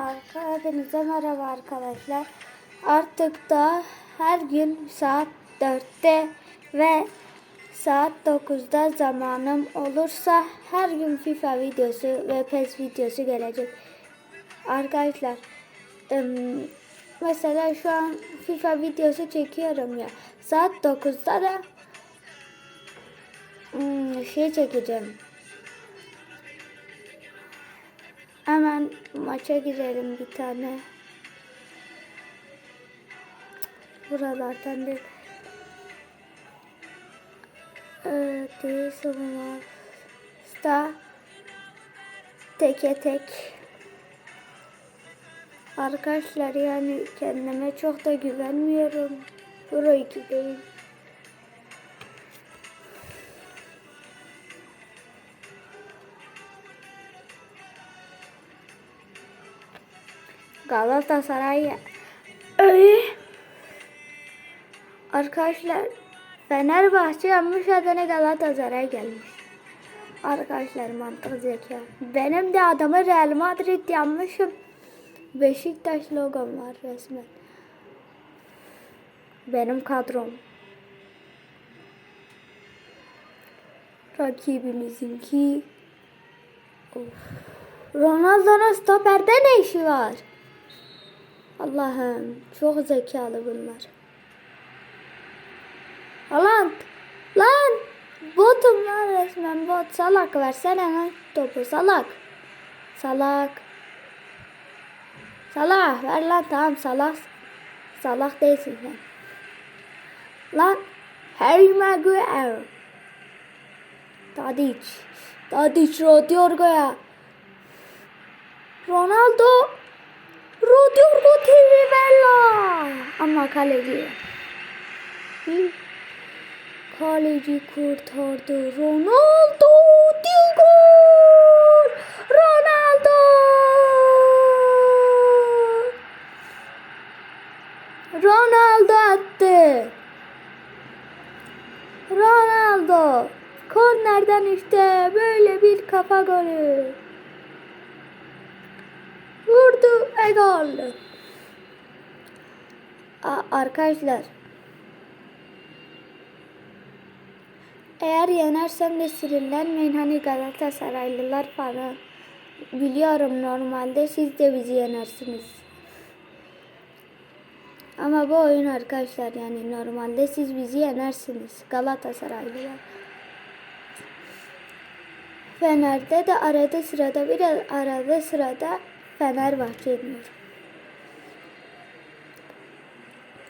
Arka hepinize merhaba arkadaşlar. Artık da her gün saat 4'te ve saat 9'da zamanım olursa her gün FIFA videosu ve PES videosu gelecek. Arkadaşlar mesela şu an FIFA videosu çekiyorum ya. Saat 9'da da şey çekeceğim. Hemen maça girelim bir tane. Buralardan bir ee, değil savunma. Sta teke tek. Arkadaşlar yani kendime çok da güvenmiyorum. Pro 2 değil. Galatasaray öyle. Arkadaşlar Fenerbahçe yanmış adına Galatasaray gelmiş. Arkadaşlar mantık zeka. Benim de adamı Real Madrid yanmışım. Beşiktaş logom var resmen. Benim kadrom. Rakibimizinki. Of. Ronaldo'nun stoperde ne işi var? Allah'ım çok zekalı bunlar. Lan lan botum lan resmen bot salak versene lan topu salak. Salak. Salak ver lan tamam salak. Salak değilsin sen. Lan Harry Maguire. Tadic. Tadic Rodrigo ya. Ronaldo. Rodrigo Bella. Ama kaleci. Hı? Kaleci kurtardı. Ronaldo. Diego. Ronaldo. Ronaldo attı. Ronaldo. Kornerden işte böyle bir kafa golü. Aa, arkadaşlar. Eğer yenersem de sinirlenmeyin hani Galatasaraylılar falan. Biliyorum normalde siz de bizi yenersiniz. Ama bu oyun arkadaşlar yani normalde siz bizi yenersiniz Galatasaraylılar. Fener'de de arada sırada bir de arada sırada Fenerbahçe yeniyor.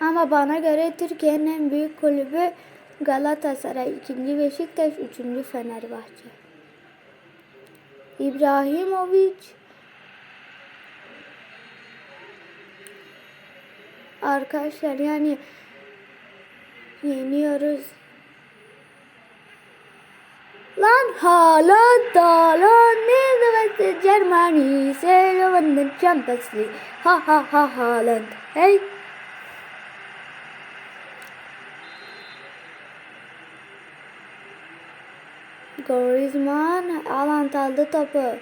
Ama bana göre Türkiye'nin en büyük kulübü Galatasaray, ikinci Beşiktaş, üçüncü Fenerbahçe. İbrahimovic Arkadaşlar yani yeniyoruz. Lan Haaland Haaland ne demek Germany Seyrevan'ın Champions ha ha ha Haaland. Hey. Griezmann Haaland aldı topu.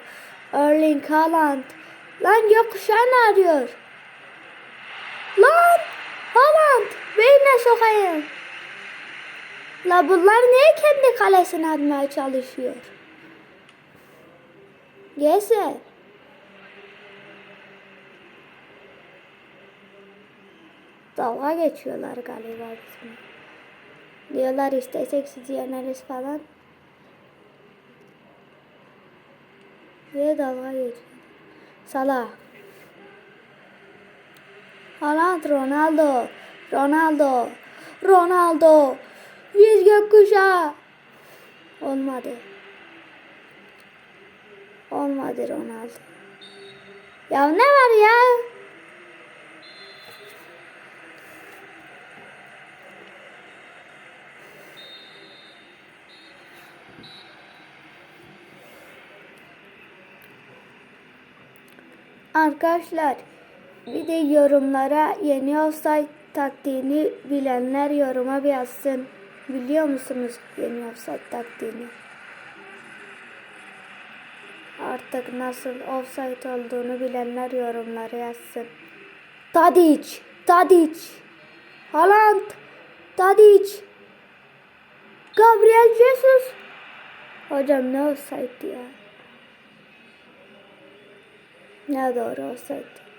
Erling Haaland. Lan yokuşan arıyor? Lan Haaland beynine sokayım La bunlar niye kendi kalesine atmaya çalışıyor? Gelse. Dalga geçiyorlar galiba bizim. Diyorlar istesek sizi yeneriz falan. Ve dalga geçiyor. Salah. Haaland Ronaldo. Ronaldo. Ronaldo. Yüz gökkuşağı. Olmadı. Olmadı Ronaldo. Ya ne var ya? Arkadaşlar bir de yorumlara yeni offside taktiğini bilenler yoruma bir yazsın. Biliyor musunuz yeni offside taktiğini? Artık nasıl offside olduğunu bilenler yorumlara yazsın. Tadic, Tadic, Haaland, Tadic, Gabriel Jesus. Hocam ne offside ya? Ne doğru offside.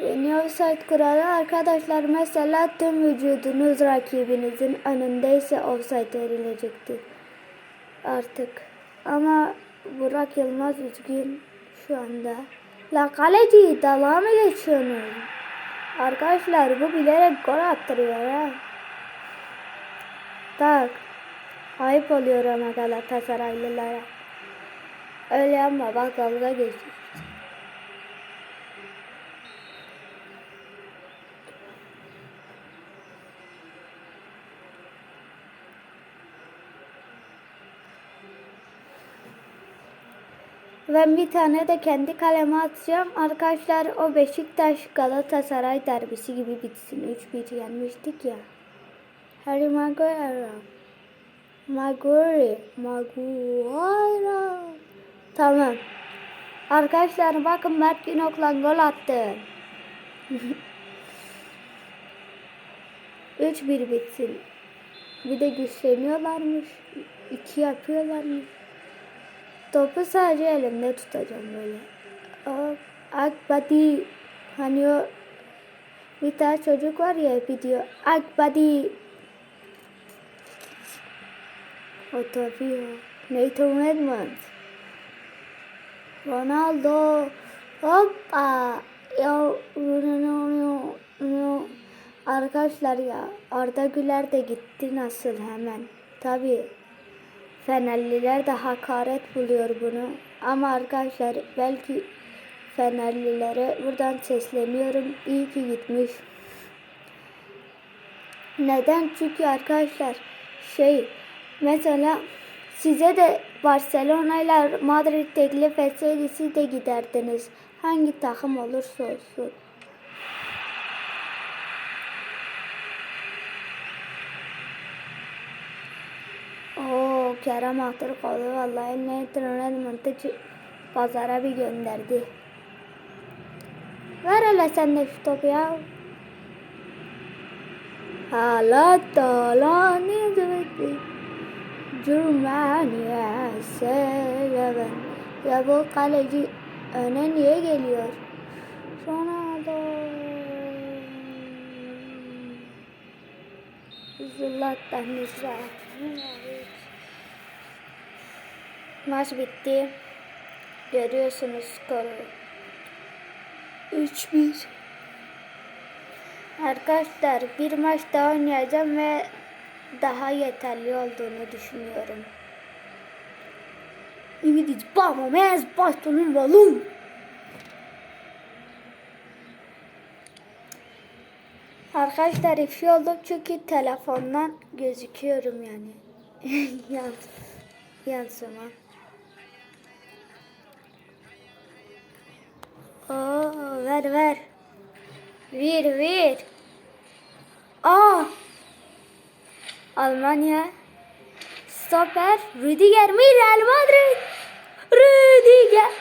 Offside kuralı arkadaşlar mesela tüm vücudunuz rakibinizin önündeyse offside verilecekti. Artık. Ama Burak Yılmaz üzgün şu anda. La kaleci dalağa mı geçiyorsunuz? Arkadaşlar bu bilerek gol attırıyor ha. Tak. Ayıp oluyor ama Galatasaraylılara. Öyle ama bak dalga geçiyor. Ben bir tane de kendi kaleme atacağım. Arkadaşlar o Beşiktaş Galatasaray derbisi gibi bitsin. 3-1 yenmiştik ya. Harry Maguire. Maguire. Maguire. Tamam. Arkadaşlar bakın Mert Günok'la gol attı. 3-1 bitsin. Bir de güçleniyorlarmış. 2 yapıyorlarmış. Topu sadece elimde tutacağım böyle. O Akbadi hani o bir tane çocuk var ya hep diyor Akbadi. O tabii o. Nathan Edmonds Ronaldo. Hoppa. Ya. Arkadaşlar ya Arda Güler de gitti nasıl hemen? Tabii Fenerliler de hakaret buluyor bunu. Ama arkadaşlar belki Fenerlilere buradan sesleniyorum. İyi ki gitmiş. Neden? Çünkü arkadaşlar şey mesela size de Barcelona ile Madrid teklif etseydi siz de giderdiniz. Hangi takım olursa olsun. Oo Kerem Aktürkoğlu vallahi ne Edmonds'ı pazara bir gönderdi. Ver hele sen de şu topu ya. Hala talani zıvıttı. Cürmaniye seven. Ya bu kaleci öne niye geliyor? Ronaldo. Zıllatan Nisa. Maç bitti. Görüyorsunuz skoru. 3-1. Arkadaşlar bir maç daha oynayacağım ve daha yeterli olduğunu düşünüyorum. İngiliz bama mez başlanın valum. Arkadaşlar ifşi oldum çünkü telefondan gözüküyorum yani. Yan, yansıma. Oo, ver ver. Ver ver. Aa. Almanya. Stoper. Rüdiger mi? Real Madrid. Rüdiger.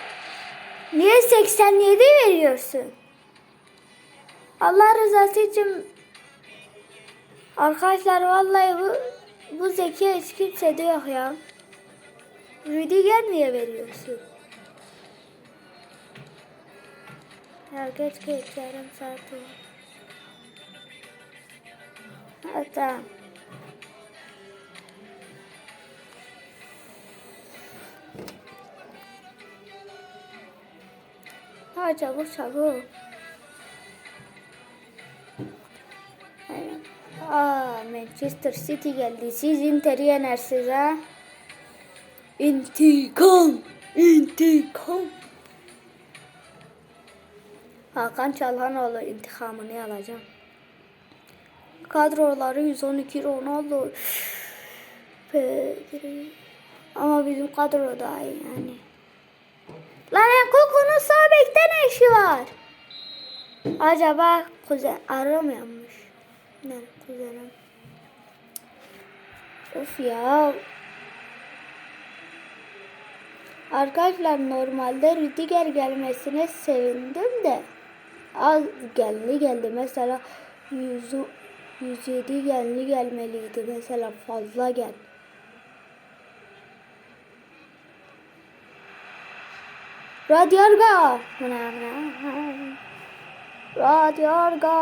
Niye 87 veriyorsun? Allah rızası için Arkadaşlar vallahi bu bu zeka hiç kimsede yok ya. Rüdiger niye veriyorsun? Ya geç geç yarım saat oldu. Ha. Ha çabuk çabuk. Aa Manchester City geldi. Siz Inter'i yenersiniz ha. İntikam. İntikam. Hakan Çalhanoğlu intikamını alacağım. Kadroları 112 Ronaldo. Pedri. Ama bizim kadro daha iyi yani. Lan Enkuku'nun sağ bekte ne işi var? Acaba kuzen aramıyormuş. Ne kuzenim? Of ya. Arkadaşlar normalde Rüdiger gelmesine sevindim de az geldi geldi. Mesela 100, 107 geldi gelmeliydi. Mesela fazla gel. Radyarga. Radyarga.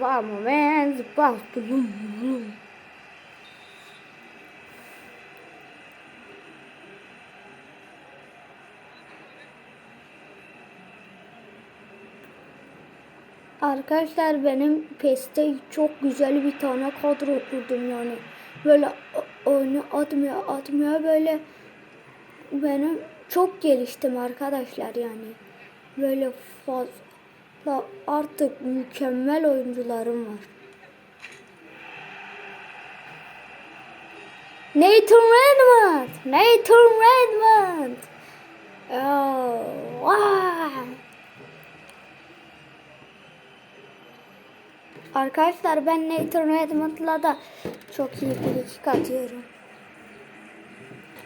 Vamos, man. Basta. Arkadaşlar benim PES'te çok güzel bir tane kadro kurdum yani. Böyle oyunu atmıyor atmıyor böyle benim çok geliştim arkadaşlar yani. Böyle fazla artık mükemmel oyuncularım var. Nathan Redmond! Nathan Redmond! Oh, wow! Arkadaşlar ben Nathan Redmond'la da çok iyi bir iki atıyorum.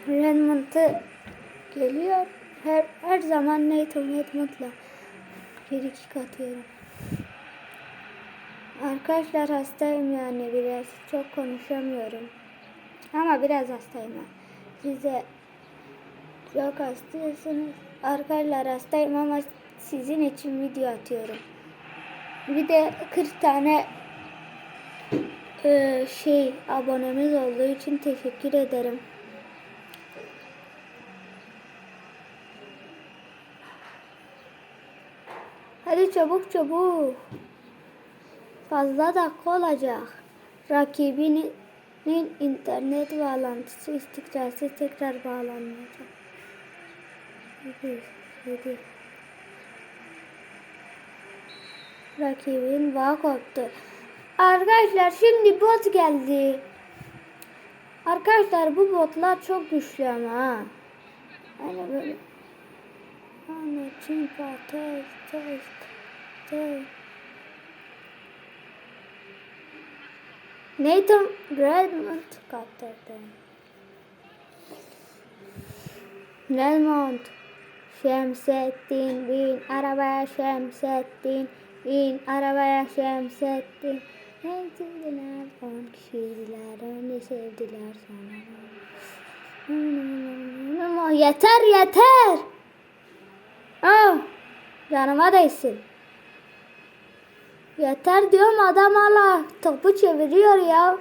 Redmond'ı geliyor. Her her zaman Nathan Redmond'la bir iki atıyorum. Arkadaşlar hastayım yani biraz çok konuşamıyorum. Ama biraz hastayım. Size çok hastasınız. Arkadaşlar hastayım ama sizin için video atıyorum. Bir de 40 tane e, şey abonemiz olduğu için teşekkür ederim. Hadi çabuk çabuk. Fazla dakika olacak. Rakibinin internet bağlantısı istikrarsız tekrar bağlanmayacak. Hadi, hadi. Rakibin bağ koptu. Arkadaşlar şimdi bot geldi. Arkadaşlar bu botlar çok güçlü ama ha. Yani böyle. Hani çimpa test test test. Nathan Redmond kaptırdı. Redmond. Şemsettin bin arabaya Şemsettin bin arabaya Şemsettin. Sevdiler on kişiydiler önce sevdiler sonra. Yeter yeter. Ah, canıma değsin. Yeter diyorum adam hala topu çeviriyor ya.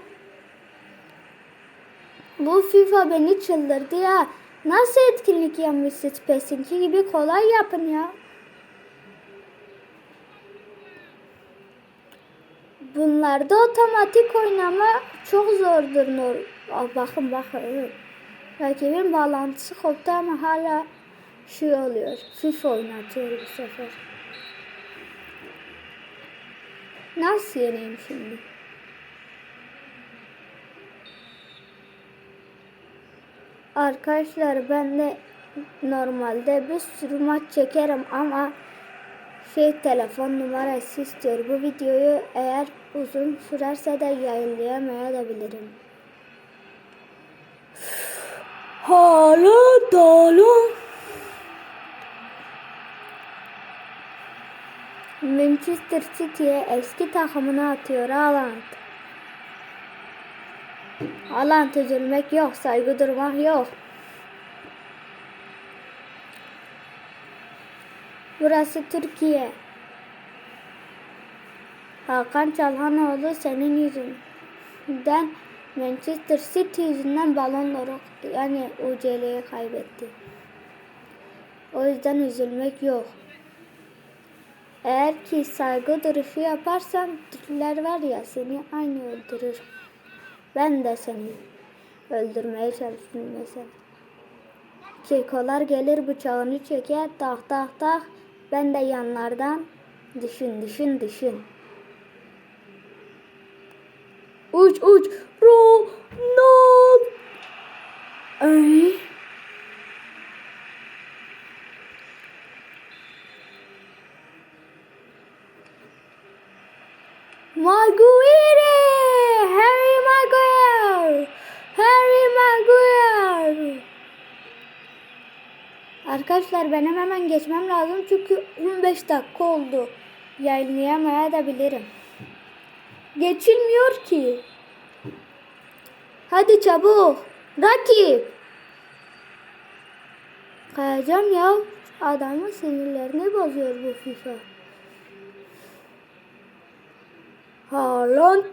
Bu FIFA beni çıldırdı ya. Nasıl etkinlik yapmışsınız PES'inki gibi kolay yapın ya. Bunlarda otomatik oynama çok zordur. Nur. Aa, bakın bakın. Rakibin bağlantısı koptu ama hala şey oluyor. FIFA oynatıyor bu sefer. Nasıl yeneyim şimdi? Arkadaşlar ben de normalde bir sürü maç çekerim ama şey telefon numarası istiyor. Bu videoyu eğer uzun sürerse de yayınlayamayabilirim. Hala dolu. Manchester City'ye eski takımını atıyor Haaland. Haaland üzülmek yok, saygı durmak yok. Burası Türkiye. Hakan Çalhanoğlu senin yüzünden Manchester City yüzünden balon yani UCL'ye kaybetti. O yüzden üzülmek yok. Eğer ki saygı duruşu yaparsan Türkler var ya seni aynı öldürür. Ben de seni öldürmeye çalıştım mesela. Kekolar gelir bıçağını çeker tak tak tak. Ben de yanlardan düşün düşün düşün. Uç uç Ronald. Ay. Maguire! Harry Maguire! Harry Maguire! Arkadaşlar benim hemen geçmem lazım çünkü 15 dakika oldu. Yayınlayamaya da bilirim. Geçilmiyor ki. Hadi çabuk. Rakip. Kayacağım ya. Adamın sinirlerini bozuyor bu FIFA. Haaland.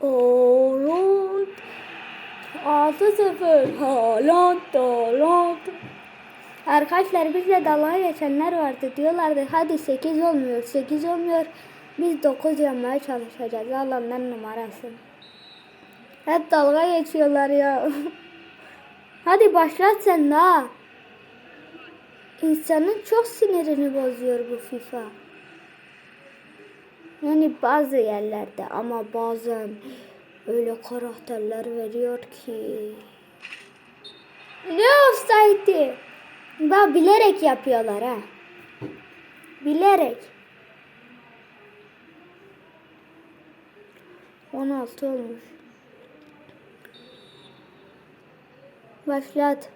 Haaland. 6-0. Haaland. Haaland. Arkadaşlar bizle dalga geçenler vardı. Diyorlardı hadi 8 olmuyor. 8 olmuyor. Biz 9 yapmaya çalışacağız. Allah'ın numarası. Hep dalga geçiyorlar ya. hadi başlat sen daha. İnsanın çok sinirini bozuyor bu FIFA. Yani bazı yerlerde ama bazen öyle karakterler veriyor ki. Ne offside'i? Bak bilerek yapıyorlar ha. Bilerek. 16 olmuş. Başlat.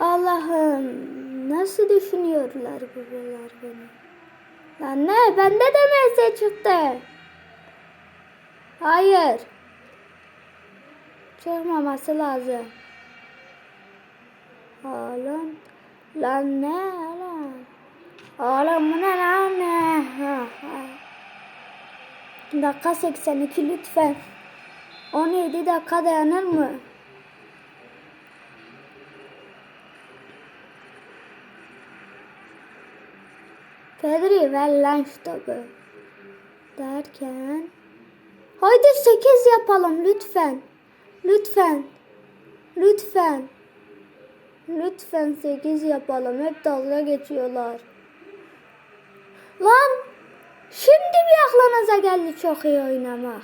Allah'ım nasıl düşünüyorlar babalar beni? Lan ne? Bende de MS çıktı. Hayır. Çıkmaması lazım. Oğlum. Lan ne lan? Oğlum bu ne lan ne? Dakika 82 lütfen. 17 dakika dayanır mı? Pedri ver lan şu topu. Derken. Haydi 8 yapalım lütfen. Lütfen. Lütfen. Lütfen 8 yapalım. Hep dalga geçiyorlar. Lan. Şimdi bir aklınıza geldi çok iyi oynamak.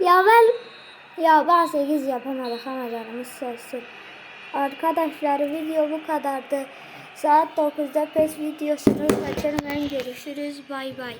Ya ben ya ben 8 yapamadık ama canımız sevsin. Arkadaşlar video bu kadardı. Saat 9'da PES videosunu kaçırmayın. Görüşürüz. Bay bay.